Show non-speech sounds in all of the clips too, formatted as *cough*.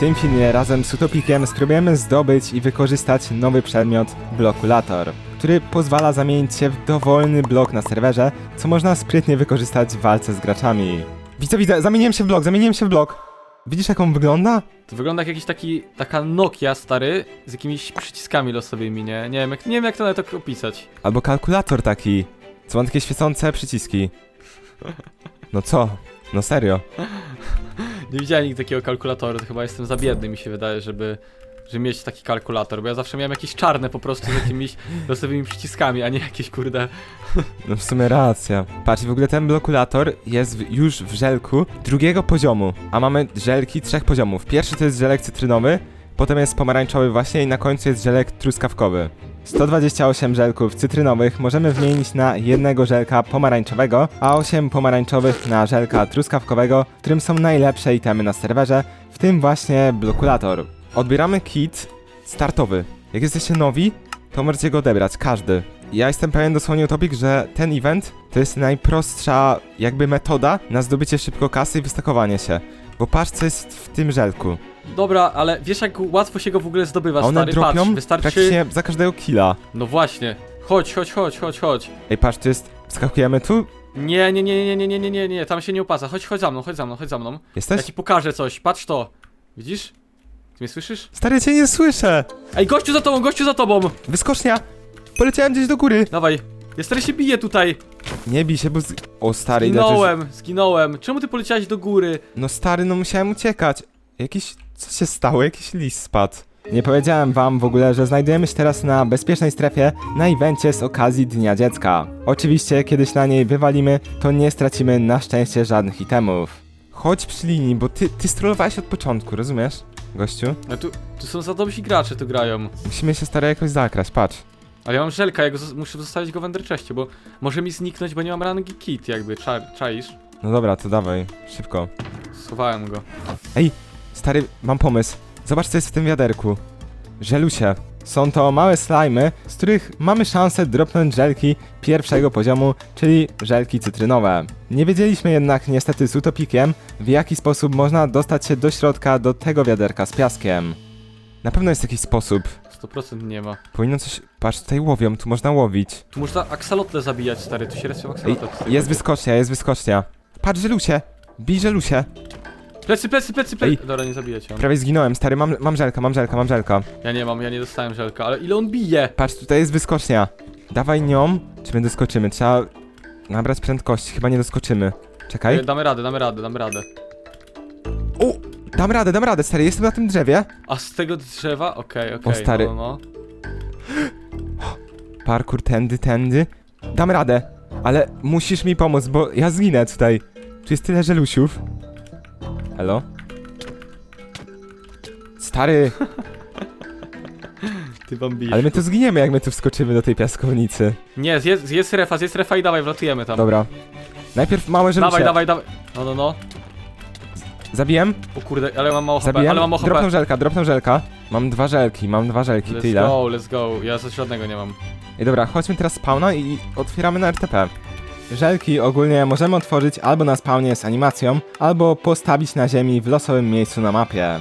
tym filmie razem z Utopikiem spróbujemy zdobyć i wykorzystać nowy przedmiot Blokulator, który pozwala zamienić się w dowolny blok na serwerze, co można sprytnie wykorzystać w walce z graczami. Widzę, widzę, zamieniłem się w blok, zamieniłem się w blok. Widzisz jak on wygląda? To wygląda jak jakiś taki, taka Nokia stary, z jakimiś przyciskami losowymi, nie? Nie wiem jak, nie wiem jak to nawet opisać. Albo kalkulator taki, co ma takie świecące przyciski. No co? No serio. *laughs* Nie widziałem nigdy takiego kalkulatora, to chyba jestem za biedny mi się wydaje, żeby, żeby mieć taki kalkulator, bo ja zawsze miałem jakieś czarne po prostu z jakimiś *laughs* losowymi przyciskami, a nie jakieś kurde... No w sumie racja. Patrz, w ogóle ten blokulator jest w, już w żelku drugiego poziomu, a mamy żelki trzech poziomów. Pierwszy to jest żelek cytrynowy, potem jest pomarańczowy właśnie i na końcu jest żelek truskawkowy. 128 żelków cytrynowych możemy wymienić na jednego żelka pomarańczowego, a 8 pomarańczowych na żelka truskawkowego, w którym są najlepsze itemy na serwerze, w tym właśnie blokulator. Odbieramy kit startowy. Jak jesteście nowi, to możecie go odebrać, każdy. Ja jestem pewien dosłownie utopik, że ten event to jest najprostsza jakby metoda na zdobycie szybko kasy i wystakowanie się. Bo patrz co jest w tym żelku. Dobra, ale wiesz jak łatwo się go w ogóle zdobywa, A one stary, dropią patrz, wystarczy... praktycznie za każdego killa. No właśnie, chodź, chodź, chodź, chodź, chodź. Ej, patrz, tu jest... Skakujemy tu? Nie, nie, nie, nie, nie, nie, nie, nie, nie, tam się nie opłaca, chodź, chodź za mną, chodź za mną, chodź za mną. Ja Jesteś? ci pokażę coś, patrz to. Widzisz? Ty mnie słyszysz? Stary, cię nie słyszę! Ej, gościu za tobą, gościu za tobą! Wyskocznia! Poleciałem gdzieś do góry! Dawaj. Ja stary się bije tutaj. Nie bij się, bo... Z... O, stary, też- Zginąłem, zginąłem. Czemu ty poleciałeś do góry? No stary, no musiałem uciekać. Jakiś... Co się stało? Jakiś list spadł. Nie powiedziałem wam w ogóle, że znajdujemy się teraz na bezpiecznej strefie na evencie z okazji Dnia Dziecka. Oczywiście, kiedy się na niej wywalimy, to nie stracimy na szczęście żadnych itemów. Chodź przy linii, bo ty, ty strollowałeś od początku, rozumiesz? Gościu? No tu, tu są za dobrzy gracze, tu grają. Musimy się stary jakoś zakraść, patrz. Ale ja mam żelka, ja go zos- muszę zostawić go w Enderchestie, bo może mi zniknąć, bo nie mam rangi kit jakby, Cza czaisz? No dobra, to dawaj, szybko. Schowałem go. Stary, mam pomysł. Zobacz, co jest w tym wiaderku. Żelusie. Są to małe slajmy, z których mamy szansę dropnąć żelki pierwszego poziomu, czyli żelki cytrynowe. Nie wiedzieliśmy jednak niestety z utopikiem, w jaki sposób można dostać się do środka do tego wiaderka z piaskiem. Na pewno jest jakiś sposób. 100% nie ma. Powinno coś... Patrz, tutaj łowią, tu można łowić. Tu można aksalotle zabijać, stary, tu się respią Ej, aksalotle. jest wyskocznia, jest wyskocznia. Patrz, żelusie! Bij żelusie! Plecy, plecy, plecy, plecy. Ej. Dobra, nie zabijecie. Prawie zginąłem, stary, mam, mam żelka, mam żelka, mam żelka. Ja nie mam, ja nie dostałem żelka, ale ile on bije? Patrz, tutaj jest wyskocznia. Dawaj nią, czy my doskoczymy? Trzeba nabrać prędkości, chyba nie doskoczymy. Czekaj. E, Damy radę, damy radę, damy radę. O! Dam radę, dam radę, stary, jestem na tym drzewie. A z tego drzewa? Okej, okej. O, stary. No, no, no. *gasps* Parkour tędy, tędy. Dam radę, ale musisz mi pomóc, bo ja zginę tutaj. Tu jest tyle żelusiów. Halo? Stary, *laughs* Ty bambisz. ale my tu zginiemy, jak my tu wskoczymy do tej piaskownicy. Nie, zjedz, zjedz refa, zjedz refa i dawaj, wlatujemy tam. Dobra. Najpierw małe żelusie. Dawaj, dawaj, dawaj. No, no, no. Zabijem? O kurde, ale mam mało HP, Zabijem? ale mam mało Dropną żelka, dropną żelka. Mam dwa żelki, mam dwa żelki, Let's tyle. go, let's go. Ja coś żadnego nie mam. I dobra, chodźmy teraz spawna i otwieramy na RTP. Żelki ogólnie możemy otworzyć albo na spawnie z animacją, albo postawić na ziemi w losowym miejscu na mapie.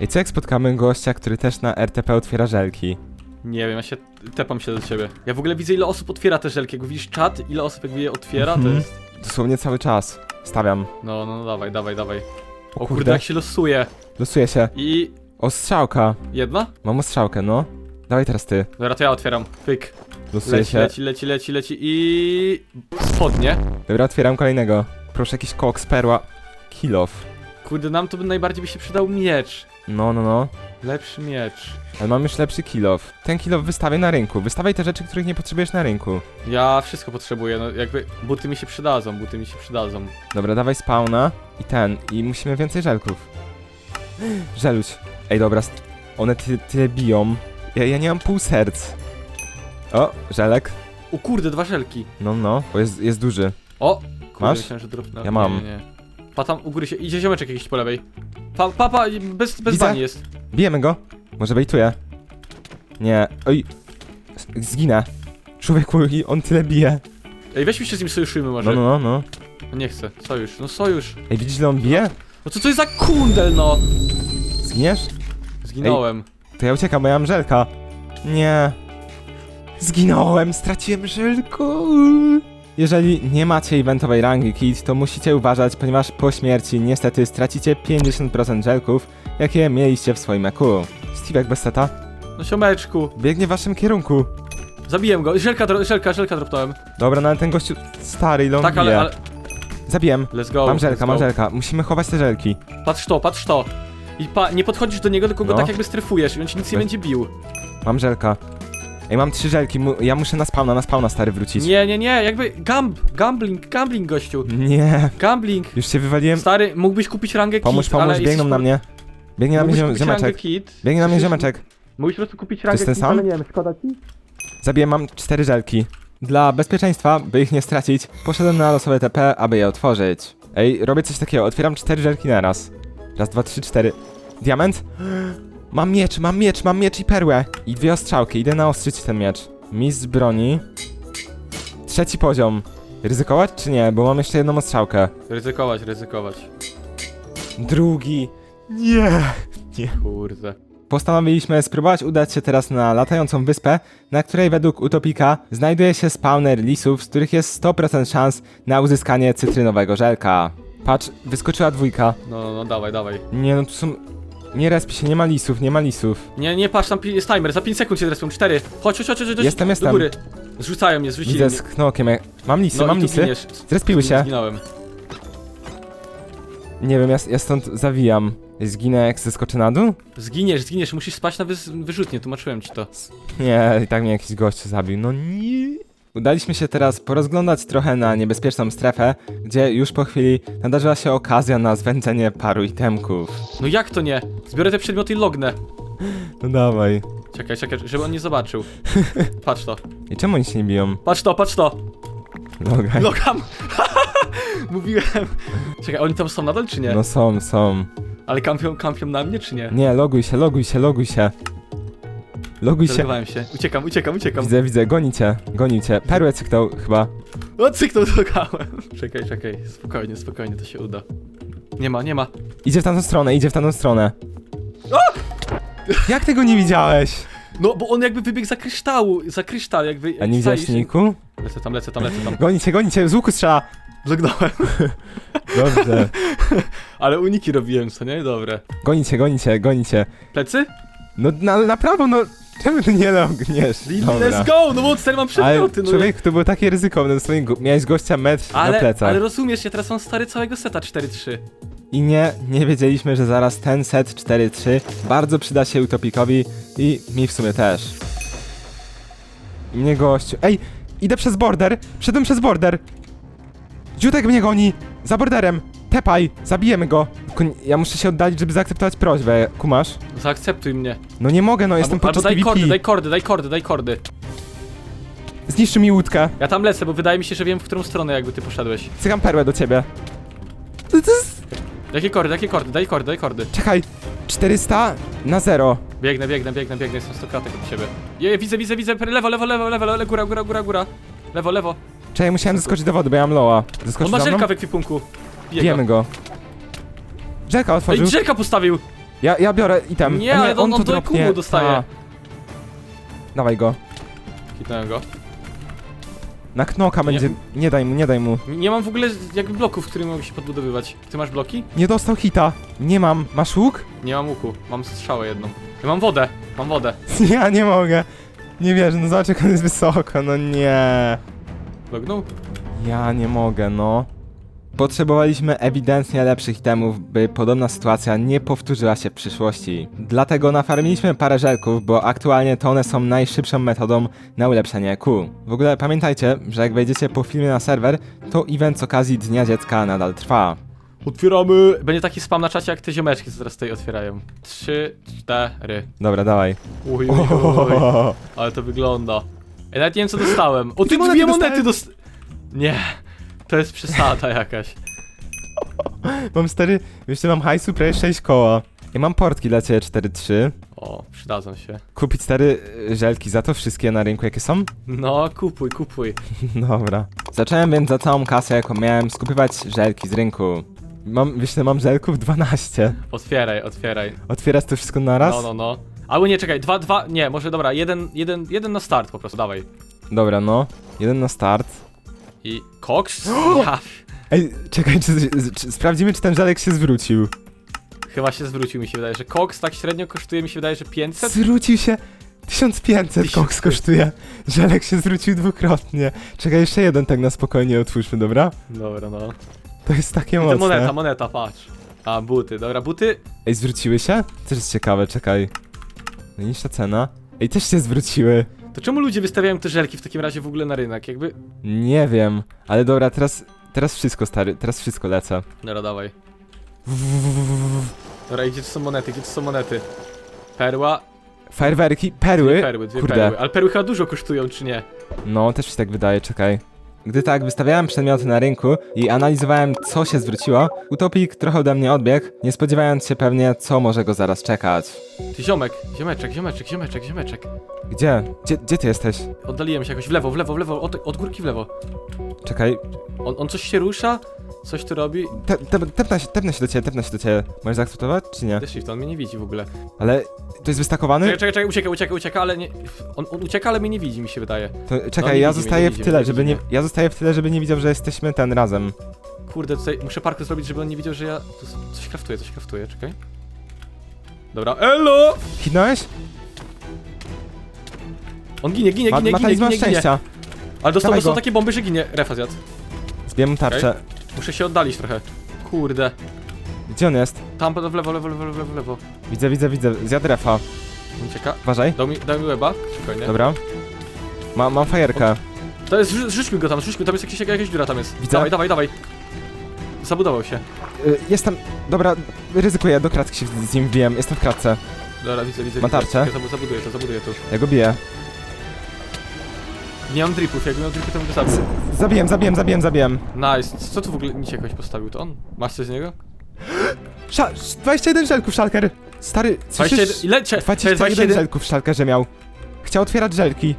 I co jak spotkamy gościa, który też na RTP otwiera żelki? Nie wiem, ja się tepam się do ciebie. Ja w ogóle widzę ile osób otwiera te żelki. Jak widzisz czat, ile osób jakby je otwiera, to Mhm. jest... Dosłownie cały czas. Stawiam. No, no, no, dawaj, dawaj, dawaj. O O kurde. kurde, jak się losuje. Losuję się. I... Ostrzałka. Jedna? Mam ostrzałkę, no. Dawaj teraz ty. Dobra, to ja otwieram. Pyk. Losuję Leci, się. leci, leci, leci, leci i... Spodnie. Dobra, otwieram kolejnego. Proszę jakiś koks, perła. Kill off. Kurde, nam to by najbardziej by się przydał miecz. No, no, no. Lepszy miecz. Ale mam już lepszy kill off. Ten kill off wystawię na rynku. Wystawiaj te rzeczy, których nie potrzebujesz na rynku. Ja wszystko potrzebuję, no jakby buty mi się przydadzą, buty mi się przydadzą. Dobra, dawaj spawna i ten. I musimy więcej żelków. *gasps* Żeluś. Ej, dobra, st- one ty, tyle biją. Ja, ja nie mam pół serc. O, żelek. O kurde, dwa żelki. No, no, bo jest, jest duży. O! Kurde, Masz? myślałem, że drobne. Ja mam. Nie, nie. Pa tam u góry się. Idzie ziomeczek jakiś po lewej. Pa, pa, pa bez, bez Widzę. bani jest. Bijemy go. Może bejtuje. Nie. Oj. Zginę. Człowieku, i on tyle bije. Ej, weźmy się z nim sojuszymy może. No, no, no, no. No nie chcę. Sojusz, no sojusz. Ej, widzisz, ile on bije? No co to jest za kundel, no? Zginiesz? Zginąłem. To ja uciekam, bo ja mam żelka. Nie. Zginąłem, straciłem żelko. Jeżeli nie macie eventowej rangi Kit, to musicie uważać, ponieważ po śmierci niestety stracicie 50% żelków, jakie mieliście w swoim eku. Steve'ek bez seta No siomeczku. biegnie w waszym kierunku. Zabiłem go. Żelka, dro- żelka, żelka dropnąłem. Dobra, no ale ten gościu stary, ile on Tak, ale, bije. ale... Zabiłem. Let's go. Mam żelka, let's mam go. żelka. Musimy chować te żelki. Patrz to, patrz to. I pa, nie podchodzisz do niego, tylko go No. tak jakby strefujesz i on ci nic nie będzie bił. Mam żelka. Ej, mam trzy żelki, mu- ja muszę na spawna, na spawna stary wrócić. Nie, nie, nie, jakby gamb, gambling, gambling gościu. Nie. Gambling. Już się wywaliłem. Stary, mógłbyś kupić rangę Pomóż, kit, pomóż, ale biegną jesteś na mnie. Biegnie na mnie Mógłbyś ziom- kupić rangę ziomeczek. kit. Biegnie na mnie ziomeczek. Mógłbyś po prostu kupić rangę jest ten kit, sam? ale nie wiem, szkoda ci? Zabiję, mam cztery żelki. Dla bezpieczeństwa, by ich nie stracić, poszedłem na losowe TP, aby je otworzyć. Ej, robię coś takiego, otwieram cztery żelki na raz. Raz, dwa, trzy, cztery. Diament? Mam miecz, mam miecz, mam miecz i perłę. I dwie ostrzałki, idę naostrzyć ten miecz. Mistrz broni. Trzeci poziom. Ryzykować czy nie? Bo mam jeszcze jedną ostrzałkę. Ryzykować, ryzykować. Drugi. Nie. Kurde. Postanowiliśmy spróbować udać się teraz na latającą wyspę, na której według Utopika znajduje się spawner lisów, z których jest 100% szans na uzyskanie cytrynowego żelka. Patrz, wyskoczyła dwójka. No, no, no, dawaj, dawaj. Nie no, tu są... Nie respi się, nie ma lisów, nie ma lisów. Nie, nie, patrz, tam pi- jest timer, za 5 sekund się zrespią, 4. Chodź, chodź, chodź, chodź, chodź, Jestem, do jestem. góry. Zrzucają mnie, zrzucili Widzę mnie. z knokiem, jak... Mam lisy, No mam i tu lisy. giniesz. Zrespiły się. Zginąłem. Nie wiem, ja, ja stąd zawijam. Zginę jak zeskoczę na dół? Zginiesz, zginiesz, musisz spać na wys wyrzutnie, tłumaczyłem ci to. Nie, i tak mnie jakiś gość zabił. No nie. Udaliśmy się teraz porozglądać trochę na niebezpieczną strefę, gdzie już po chwili nadarzyła się okazja na zwędzenie paru itemków. No jak to nie? Zbiorę te przedmioty i lognę. No dawaj. Czekaj, czekaj, żeby on nie zobaczył. *laughs* Patrz to, I czemu oni się nie biją? patrz to, patrz to. Logaj. Logam. *laughs* Mówiłem. Czekaj, oni tam są nadal czy nie? No są, są. Ale kampią, kampią na mnie czy nie? Nie, loguj się, loguj się, loguj się. Loguj się. Zalogowałem się. Uciekam, uciekam, uciekam. Widzę, widzę, goni cię, goni cię. Perłę cyknął chyba. O, cyknął, *laughs* logałem. Czekaj, czekaj, spokojnie, spokojnie, to się uda. Nie ma, nie ma. Idzie w tamtą stronę, idzie w tamtą stronę. Jak tego nie widziałeś? No, bo on jakby wybiegł za kryształu, za kryształ, jakby... A nie widziałeś? Lecę tam, lecę tam, lecę tam. Goni cię, goni cię, z łuku strzela. Lognąłem. *laughs* Dobrze. *laughs* Ale uniki robiłem, co nie? Dobre. Goni cię, goni cię, goni cię. Plecy? No na, na prawo, no czemu ty nie logniesz? Dobra. Let's go! No bo tutaj mam Ale przedmioty, no człowiek, to było takie ryzykowne, dosłownie go- miałeś gościa metr na ale, plecach. ale rozumiesz, ja teraz mam stary całego seta 4-3. I nie, nie wiedzieliśmy, że zaraz ten set 4-3 bardzo przyda się Utopikowi i mi w sumie też. I mnie gościu. Ej, idę przez border! Wszedłem przez border! Dziutek mnie goni! Za borderem! Tepaj! Zabijemy go! Ja muszę się oddalić, żeby zaakceptować prośbę. Kumasz? Zaakceptuj mnie. No nie mogę, no jestem albo, albo podczas daj PvP. kordy, daj kordy, daj kordy, daj kordy. Zniszczy mi łódkę. Ja tam lecę, bo wydaje mi się, że wiem, w którą stronę jakby ty poszedłeś. Cykam perłę do ciebie. To- to jest- Jakie kordy, jakie kordy, daj kordy, daj kordy. Czekaj. 400 na 0. Biegnę, biegnę, biegnę, biegnę, jestem 100 kratek od ciebie. Je, widzę, widzę, widzę, lewo, lewo, lewo, lewo, lewo, góra, góra, góra, góra. Lewo, lewo. Czekaj, musiałem zeskoczyć do wody, bo ja mam loa. On Zeskoczył ma za mną? żelka w ekwipunku. Bije Bijemy go. Rzeka Ej, otworzył. postawił! Ja, ja biorę item. Nie, A ale on- to on do dostaje. A. Dawaj go. Hitnąłem go. Na knoka będzie. Nie daj mu, nie daj mu. Nie mam w ogóle jakby bloków, którymi mogę się podbudowywać. Ty masz bloki? Nie dostał hita. Nie mam. Masz łuk? Nie mam łuku, mam strzałę jedną. Ja mam wodę, mam wodę. *laughs* Ja nie mogę. Nie wierzę, no zobacz jak on jest wysoko, no nie. Lognął? Ja nie mogę, no. Potrzebowaliśmy ewidentnie lepszych itemów, by podobna sytuacja nie powtórzyła się w przyszłości. Dlatego nafarmiliśmy parę żelków, bo aktualnie to one są najszybszą metodą na ulepszenie EQ. W ogóle pamiętajcie, że jak wejdziecie po filmie na serwer, to event z okazji Dnia Dziecka nadal trwa. Otwieramy! Będzie taki spam na czacie jak te ziomeczki, co teraz tutaj otwierają. Trzy, cztery. Dobra, dawaj. Uj, uj, uj. Ale to wygląda. Ja nawet nie wiem co dostałem. O, ty Dwie monety monety dost... Nie. To jest przesada jakaś. *laughs* Mam cztery, jeszcze mam hajsu prawie 6 koła. Ja mam portki dla ciebie 4-3. O, przydadzą się. Kupić cztery y, żelki za to wszystkie na rynku jakie są? No, kupuj, kupuj. *laughs* Dobra. Zacząłem więc za całą kasę, jaką miałem, skupywać żelki z rynku. Mam, myślę, mam żelków 12. Otwieraj, otwieraj. Otwierasz to wszystko naraz? No, no, no. Albo nie, czekaj, dwa, dwa, nie, może dobra, jeden, jeden, jeden na start po prostu, dawaj. Dobra, no. Jeden na start. I koks? *gasps* Ja, Ej, czekaj, czy, czy, sprawdzimy, czy ten żelek się zwrócił. chyba się zwrócił, mi się wydaje, że koks tak średnio kosztuje, mi się wydaje, że 500? Zwrócił się 1500 Tysiąc- koks kosztuje. Żelek się zwrócił dwukrotnie. Czekaj, jeszcze jeden tak na spokojnie otwórzmy, dobra? Dobra, no. To jest takie I to mocne. moneta, moneta, patrz. A, buty, dobra, buty. Ej, zwróciły się? Też jest ciekawe, czekaj. Najniższa cena. Ej, też się zwróciły. To czemu ludzie wystawiają te żelki w takim razie w ogóle na rynek? Jakby... Nie wiem, ale dobra, teraz, teraz wszystko stary, teraz wszystko lecę. Dobra, dawaj. Dobra, gdzie to są monety, gdzie to są monety? Perła, Fajerwerki, dwie perły. perły, dwie Kurde. perły. Ale perły chyba dużo kosztują, czy nie? No, też mi się tak wydaje, czekaj. Gdy tak wystawiałem przedmioty na rynku i analizowałem, co się zwróciło, Utopik trochę ode mnie odbiegł, nie spodziewając się pewnie, co może go zaraz czekać. Ty ziomek, ziomeczek, ziomeczek, ziomeczek, ziomeczek. Gdzie? Gdzie, gdzie ty jesteś? Oddaliłem się jakoś w lewo, w lewo, w lewo, od, od górki w lewo. Czekaj, On, on coś się rusza, coś tu robi. te, te, tepnę, się, tepnę się do ciebie, tepnę się do ciebie. Możesz zaakceptować, czy nie? The shift, on mnie nie widzi w ogóle. Ale to jest wystakowany? Czekaj, czekaj, czekaj, ucieka, ucieka, ucieka, ale nie... On, on ucieka, ale mnie nie widzi, mi się wydaje. To, No, czekaj, nie ja widzi zostaję w tyle, żeby nie Ja zostaję w tyle, żeby nie widział, że jesteśmy ten razem. Kurde, tutaj muszę parkour zrobić, żeby on nie widział, że ja... Tu coś kraftuję, coś kraftuję, czekaj. Dobra, elo! Hitnąłeś? On ginie, ginie, Ma, ginie, ma ginie, ginie, ginie. szczęścia. Ale dostał, dostał takie bomby, że ginie. Refa zjadł. Mu tarczę. Muszę się oddalić trochę. Kurde. Gdzie on jest? Tam w lewo, lewo, lewo, lewo, lewo. Widzę, widzę, widzę. Zjadł refa. Ucieka. Uważaj. Dał mi, dał mi łeba. Spokojnie. Dobra. Ma, mam fajerkę. To jest, rzu- rzućmy go tam, rzućmy, tam jest jakieś, jakaś dziura tam jest. Widzę. Dawaj, dawaj, dawaj. Zabudował się. Y, jestem... Dobra, ryzykuję, do kratki się z nim wbiłem. Jestem w kratce. Dobra, widzę, widzę. Ma widzę. tarczę? Zabu- Zabuduję to, zabuduję to. Ja go biję. Nie mam dripów, jakbym miał dripy, to bym go zabił. Zabiłem, zabiłem, zabiłem, zabiłem. Nice. Co tu w ogóle nic jakoś postawił? To on? Masz coś z niego? Sza 21 żelków, Szalker. Stary, 21. słyszysz? Ile? Cze- 21 21? żelków w Szalkerze miał. Chciał otwierać żelki.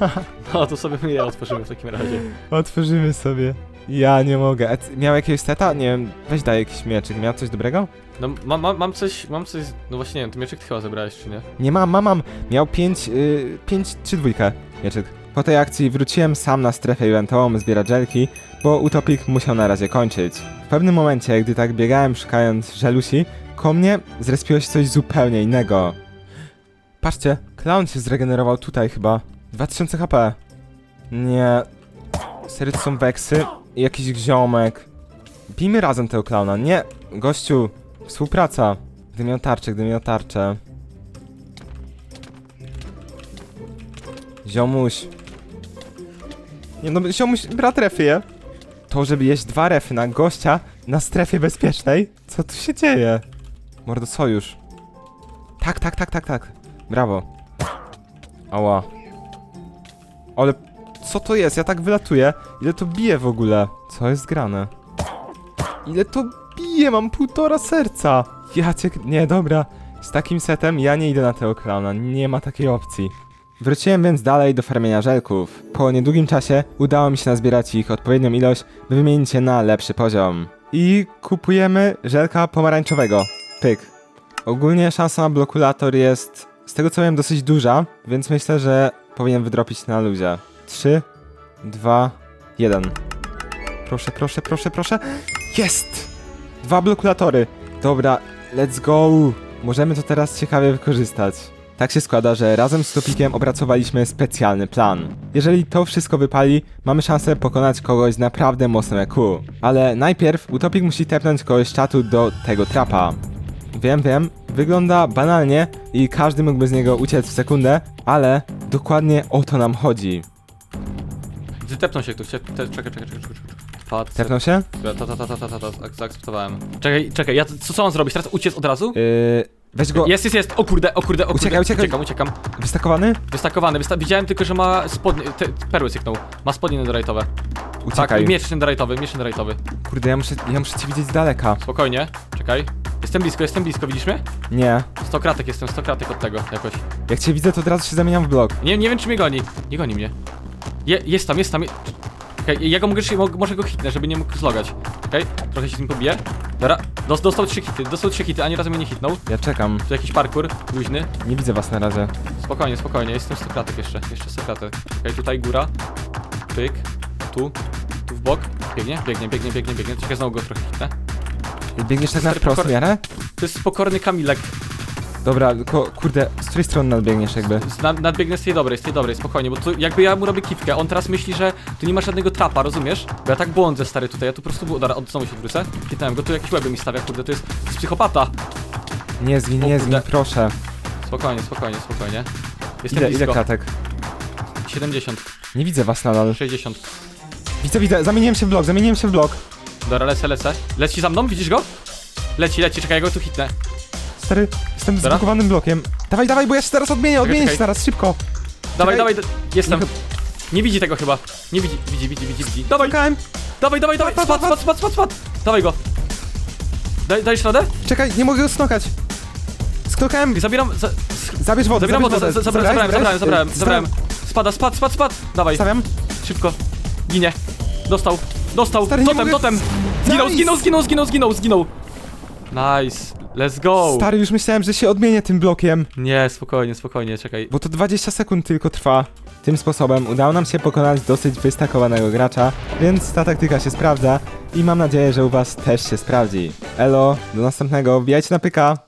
*laughs* No to sobie my je otworzymy w takim razie. Otworzymy sobie. Ja nie mogę. A ty- Miał jakiegoś seta? Nie wiem, weź daj jakiś mieczyk. Miał coś dobrego? No mam, mam, mam coś, mam coś, no właśnie nie wiem, to mieczek ty chyba zebrałeś, czy nie? Nie mam, mam, mam. Miał 5, yy, 5 czy dwójkę mieczyk. Po tej akcji wróciłem sam na strefę eventową zbierać żelki, bo Utopik musiał na razie kończyć. W pewnym momencie, gdy tak biegałem szukając żelusi, ko mnie zrespiło się coś zupełnie innego. Patrzcie, clown się zregenerował tutaj chyba. 2000 HP. Nie. Serio to są weksy i jakiś gziomek. Bijmy razem tego klauna. Nie, gościu. Współpraca. Gdy miał tarczę, gdy miał tarczę. Ziomuś. Nie no, ziomuś, brat refy je. To, żeby jeść dwa refy na gościa na strefie bezpiecznej? Co tu się dzieje? Mordo, sojusz. Tak, tak, tak, tak, tak. Brawo. Ała. Ale co to jest? Ja tak wylatuję. Ile to bije w ogóle? Co jest grane? Ile to bije? Mam półtora serca. Ja cię... Nie, dobra. Z takim setem ja nie idę na tego klauna. Nie ma takiej opcji. Wróciłem więc dalej do farmienia żelków. Po niedługim czasie udało mi się nazbierać ich odpowiednią ilość, by wymienić je na lepszy poziom. I kupujemy żelka pomarańczowego. Pyk. Ogólnie szansa na blokulator jest, z tego co wiem, dosyć duża, więc myślę, że powinien wydropić na luzie. 3, 2, 1. Proszę, proszę, proszę, proszę. Jest! Dwa blokulatory. Dobra, let's go. Możemy to teraz ciekawie wykorzystać. Tak się składa, że razem z Topikiem opracowaliśmy specjalny plan. Jeżeli to wszystko wypali, mamy szansę pokonać kogoś z naprawdę mocnym EQ. Ale najpierw Utopik musi tepnąć kogoś czatu do tego trapa. Wiem, wiem, wygląda banalnie i każdy mógłby z niego uciec w sekundę, ale dokładnie o to nam chodzi. Tepnął się ktoś, te, te, czekaj, czekaj, czekaj, czekaj. Patrz. Tepnął się? Ta, ta, ta, ta, ta, ta, ta, ak- zaakceptowałem. Czekaj, czekaj, ja, co, co mam zrobić? Teraz uciec od razu? Yy, weź go. Jest, jest, jest, o kurde, o kurde, o kurde. Uciekaj, uciekaj. Uciekam, uciekam. Wystakowany? Wystakowany, wysta widziałem tylko, że ma spodnie, te, perły syknął. Ma spodnie netherite'owe. Uciekaj. Tak, miecz netherite'owy, miecz netherite'owy. Kurde, ja muszę, ja muszę cię widzieć z daleka. Spokojnie, czekaj. Jestem blisko, jestem blisko, widzisz mnie? Nie. 100 kratek jestem, 100 kratek od tego, jakoś. Jak cię widzę, to od razu się zamieniam w blok. Nie, nie wiem, czy mnie goni. Nie goni mnie. Je, jest tam, jest tam. je- Czekaj, ja go mogę, mo- może go hitnę, żeby nie mógł zlogać. Okej, trochę się z nim pobiję. Dobra, dos- dostał trzy hity, dostał trzy hity, ani razu mnie nie hitnął. Ja czekam. Tu jakiś parkour, luźny. Nie widzę was na razie. Spokojnie, spokojnie, jestem 100 kratek jeszcze, jeszcze 100 kratek. Okej, tutaj góra, pyk, tu, tu w bok, biegnie, biegnie, biegnie, biegnie, biegnie, czekaj, znowu go trochę hitnę. Biegniesz tak na wprost miarę? To jest pokorny Kamilek, Dobra, tylko kurde, z której strony nadbiegniesz jakby? Z- nad, nadbiegnę z tej dobrej, z tej dobrej, spokojnie, bo to jakby ja mu robię kiwkę, on teraz myśli, że tu nie ma żadnego trapa, rozumiesz? Bo ja tak błądzę stary tutaj, ja tu po prostu, dobra, od znowu się wrócę, hitnąłem go, tu jakieś łeby mi stawia, kurde, to jest, to jest psychopata. Nie zgin, nie kurde. zgin, proszę. Spokojnie, spokojnie, spokojnie. Jestem Ile, ile blisko, klatek? 70, Nie widzę was nadal. 60. Widzę, widzę, zamieniłem się w blok, zamieniłem się w blok. Dobra, lecę, lecę. Leci za mną, widzisz go? Leci, leci, czekaj, ja go tu hitnę. Stary, jestem Dobra. zblokowanym blokiem. Dawaj, dawaj, bo ja się teraz odmienię, odmienię czekaj. się zaraz, szybko. Dawaj, dawaj, d- jestem. Nie- widzi tego chyba. Nie widzi, widzi, widzi, widzi, widzi. Dawaj, Czekałem. dawaj, dawaj, dawaj, spadł, spadł, spadł, spadł, spadł. Dawaj go. Daj, dajesz radę? Czekaj, nie mogę go snokać. Sknokałem. Zabieram, za, Zabierz wodę, zabieram zabierz wodę, wodę. za- zabrałem, zabrałem, zabrałem, zabrałem, zabrałem. Spada, spadł, spadł, spadł. Dawaj, Stawiam. szybko. Ginie. Dostał, dostał. Stary, nie totem, mogę- totem. Zginął, Nice. zginął, zginął, zginął, zginął, zginął. Nice. Let's go. Stary, już myślałem, że się odmienię tym blokiem. Nie, spokojnie, spokojnie, czekaj. Bo to 20 sekund tylko trwa. Tym sposobem udało nam się pokonać dosyć wystakowanego gracza, więc ta taktyka się sprawdza i mam nadzieję, że u was też się sprawdzi. Elo, do następnego, wbijajcie na pyka!